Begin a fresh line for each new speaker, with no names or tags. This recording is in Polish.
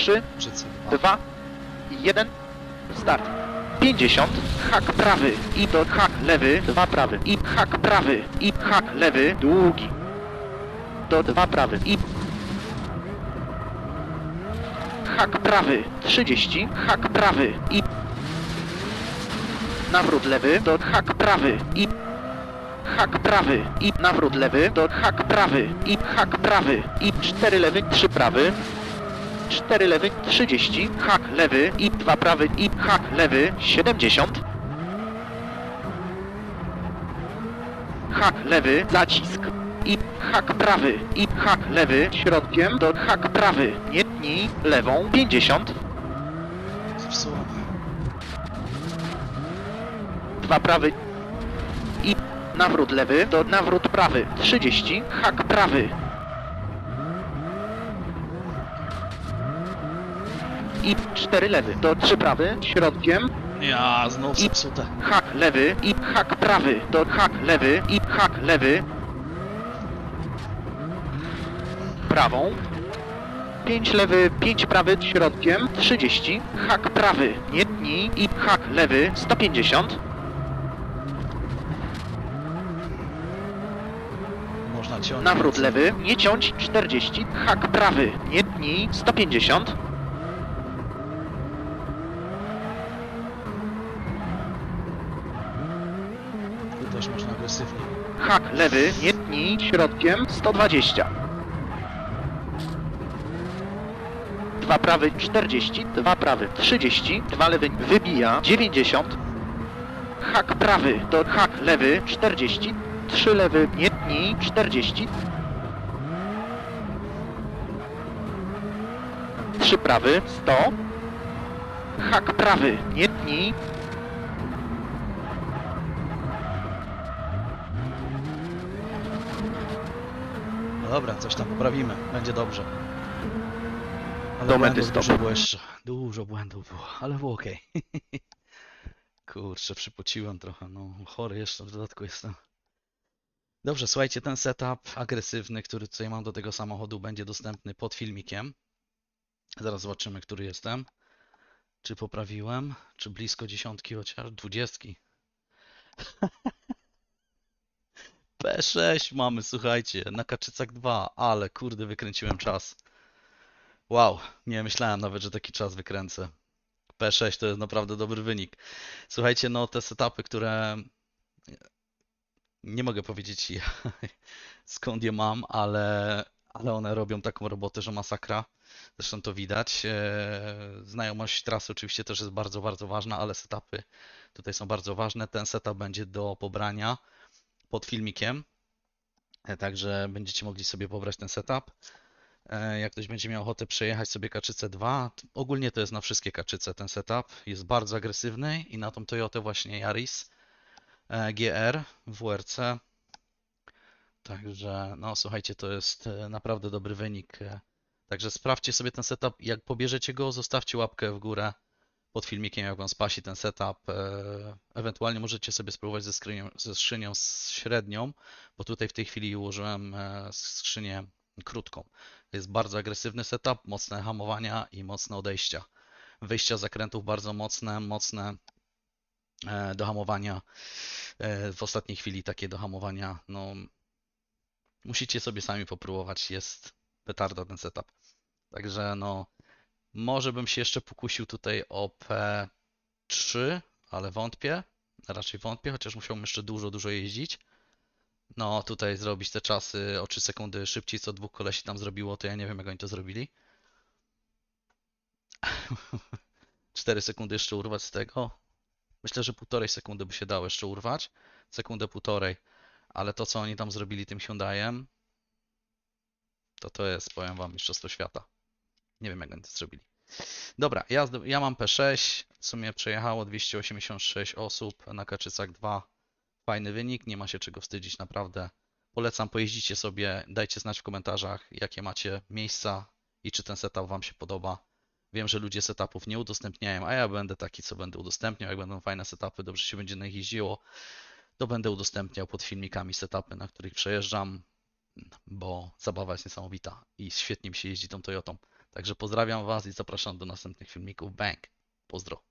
3,
Czycy
2, 1, start. 50, hak prawy i do hak lewy, 2 prawy. I hak prawy i hak lewy, długi. Do 2 prawy i hak prawy. 30, hak prawy i nawrót lewy. Do hak prawy i hak prawy i nawrót lewy. Do hak prawy i hak prawy i 4 lewy, 3 prawy 4 lewy 30, hak lewy i 2 prawy i hak lewy 70. Hak lewy zacisk i hak prawy i hak lewy środkiem do hak prawy. Nie tnij lewą 50.
Zepsułem.
2 prawy i nawrót lewy do nawrót prawy 30, hak prawy i 4 lewy. Do 3 prawy środkiem.
Ja, znów
I-
zepsute.
hak lewy i hak prawy. Do hak lewy i hak lewy. Prawą. 5 lewy, 5 prawy środkiem. 30 hak prawy. Nie tnij i hak lewy. 150
Można ciąć.
nawrót lewy. Nie ciąć 40 hak prawy. Nie tnij 150
też można agresywnie.
hak lewy nie tnij środkiem 120 Dwa prawy 40, dwa prawy 30, dwa lewy wybija 90 Hak prawy do hak lewy 40, trzy lewy nie tnij 40 Trzy prawy 100 Hak prawy nie tnij
dobra, coś tam poprawimy. Będzie dobrze. Ale
Do mety
błędów dużo było jeszcze. Dużo błędów było, ale było okej. Kurczę, przypociłem trochę. No, chory jeszcze w dodatku jestem. Dobrze, słuchajcie, ten setup agresywny, który tutaj mam do tego samochodu, będzie dostępny pod filmikiem. Zaraz zobaczymy, który jestem. Czy poprawiłem? Czy blisko dziesiątki chociaż? Dwudziestki. P6 mamy, słuchajcie, na Kaczycach 2, ale kurde, wykręciłem czas. Wow, nie myślałem nawet, że taki czas wykręcę. P6 to jest naprawdę dobry wynik. Słuchajcie, no te setupy, które nie mogę powiedzieć skąd je mam, ale, ale one robią taką robotę, że masakra. Zresztą to widać. Eee, Znajomość trasy oczywiście też jest bardzo, bardzo ważna, ale setupy tutaj są bardzo ważne. Ten setup będzie do pobrania pod filmikiem. E, Także będziecie mogli sobie pobrać ten setup. E, Jak ktoś będzie miał ochotę przejechać sobie kaczycę 2, t- ogólnie to jest na wszystkie kaczyce ten setup. Jest bardzo agresywny i na tą Toyotę właśnie Yaris e, GR WRC. Także no słuchajcie, to jest naprawdę dobry wynik. Także sprawdźcie sobie ten setup. Jak pobierzecie go, zostawcie łapkę w górę pod filmikiem, jak Wam spasi ten setup. E, Ewentualnie możecie sobie spróbować ze skrzynią, ze skrzynią średnią, bo tutaj w tej chwili ułożyłem e, skrzynię krótką. Jest bardzo agresywny setup, mocne hamowania i mocne odejścia. Wyjścia z zakrętów bardzo mocne, mocne e, do hamowania. W ostatniej chwili takie do hamowania, no musicie sobie sami popróbować. Jest petarda ten setup. Także no może bym się jeszcze pokusił tutaj o P3, ale wątpię. Raczej wątpię, chociaż musiałbym jeszcze dużo, dużo jeździć. No, tutaj zrobić te czasy o 3 sekundy szybciej, co dwóch kolesi tam zrobiło, to ja nie wiem, jak oni to zrobili. 4 sekundy jeszcze urwać z tego. Myślę, że półtorej sekundy by się dało jeszcze urwać. Sekundę, półtorej. Ale to, co oni tam zrobili tym Hyundaiem, to to jest, powiem wam, mistrzostwo świata. Nie wiem, jak oni to zrobili. Dobra, ja, ja mam P6. W sumie przejechało 286 osób na Kaczycach 2. Fajny wynik, nie ma się czego wstydzić, naprawdę. Polecam, pojeździcie sobie, dajcie znać w komentarzach, jakie macie miejsca i czy ten setup Wam się podoba. Wiem, że ludzie setupów nie udostępniają, a ja będę taki, co będę udostępniał. Jak będą fajne setupy, dobrze się będzie na nich jeździło, to będę udostępniał pod filmikami setupy, na których przejeżdżam, bo zabawa jest niesamowita i świetnie mi się jeździ tą Toyotą. Także pozdrawiam Was i zapraszam do następnych filmików. Bang! Pozdro!